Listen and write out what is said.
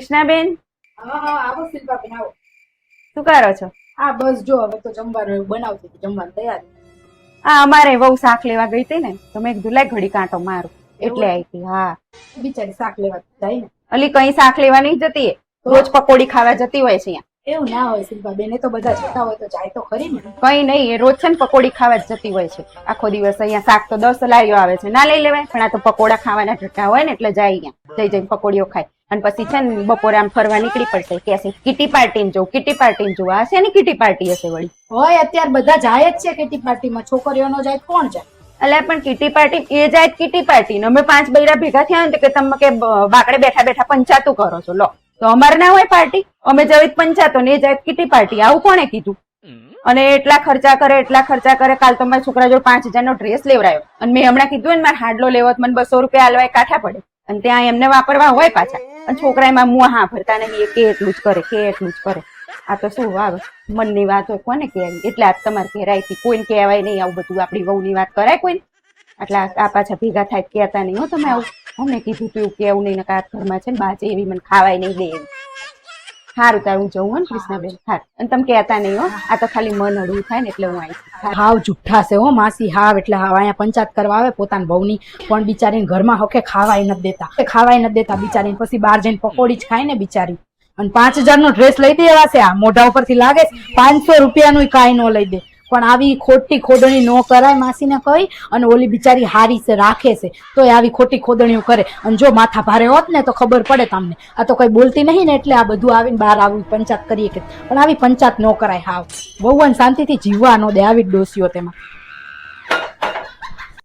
કૃષ્ણાબેન? હા હા આવો શિલ્પાબેન આવો. શું કરો છો? આ બસ જો હવે તો જમવાનું બનાવતી હતી જમવાનું તૈયાર. આ અમારે વહુ શાક લેવા ગઈ હતી ને તો મેં કીધું લાય ઘડી કાંટો મારું. એટલે આવી હતી હા. બિચારી શાક લેવા જાય ને. અલી કઈ શાક લેવા નહીં જતી રોજ પકોડી ખાવા જતી હોય છે અહીંયા. એવું ના હોય શિલ્પાબેન એ તો બધા જતા હોય તો જાય તો ખરી ને. કઈ નહીં એ રોજ છે ને પકોડી ખાવા જ જતી હોય છે. આખો દિવસ અહીંયા શાક તો દસ લાવ્યો આવે છે. ના લઈ લેવાય પણ આ તો પકોડા ખાવાના ઢટા હોય ને એટલે જાય અહીંયા. જઈ જઈને પકોડીઓ ખાય. અને પછી છે ને બપોરે આમ ફરવા નીકળી પડશે. કે હશે કીટી પાર્ટી ને જોઉં કીટી પાર્ટી ને જોવા હશે ને કીટી પાર્ટી હશે વળી. હોય અત્યારે બધા જાય જ છે કિટી પાર્ટીમાં છોકરીઓ નો જાય કોણ જાય? અલ્યા પણ કીટી પાર્ટી એ જાય કિટી પાર્ટી ને. અમે પાંચ બૈરા ભેગા થયા ને તો કે તમે કે બાકડે બેઠા બેઠા પંચાતું કરો છો. લો તો અમારે ના હોય પાર્ટી. અમે જવી જ પંચાતો ને એ જાય કિટી પાર્ટી. આવું કોણે કીધું? અને એટલા ખર્ચા કરે એટલા ખર્ચા કરે. કાલ તો મારા છોકરા જોડે પાંચ હજાર નો ડ્રેસ લેવડાયો. અને મેં હમણાં કીધું ને મારે હાડલો લેવો મને બસો રૂપિયા હાલવા એ કાઠા પડે. અને ત્યાં એમને વાપરવા હોય પાછા. અને છોકરા એમાં મું હા ભરતા નહીં, એ કે એટલું જ કરે, કે એટલું જ કરે. આ તો શું વાવ? મનની વાત હોય કોને કહેવાય એટલે આ તમારે હતી કોઈને કહેવાય નહીં આવું બધું. આપણી વહુની વાત કરાય કોઈને? એટલે આ પાછા ભેગા થાય કહેતા નહીં હો તમે આવું. અમને કીધું તું એવું કેવું નહીં નકા ઘરમાં છે ને બાજે એવી મને ખાવાય નહીં દે એવી સારું તારું હું જવું ને, કૃષ્ણાબેન? હાર. અને તમે કહેતા નહીં હો, આ તો ખાલી મન હળવું થાય ને એટલે હું આવી હાવ જુઠ્ઠા છે હો, માસી, હાવ. એટલે હાવ, અહીંયા પંચાયત કરવા આવે પોતાના બહુની પણ બિચારીને ઘરમાં હોકે ખાવાય નથી દેતા. ખાવાય નથી દેતા બિચારીને. પછી બહાર જઈને પકોડી જ ખાય ને બિચારી. અને પાંચ હજાર નો ડ્રેસ લઈ દેવા છે આ. મોઢા ઉપરથી લાગે પાંચસો રૂપિયાનું કાંઈ ન લઈ દે. પણ આવી ખોટી ખોદણી ન કરાય માસીને કહી અને ઓલી બિચારી હારી છે રાખે છે તો એ આવી ખોટી ખોદણીઓ કરે. અને જો માથા ભારે હોત ને, તો ખબર પડે તમને. આ તો કંઈ બોલતી નહીં ને, એટલે આ બધું આવીને બહાર આવી પંચાયત કરીએ કે. પણ આવી પંચાયત ન કરાય, હાવ. બહુ શાંતિથી જીવવા ન દે, આવી જ ડોસીઓ તેમાં.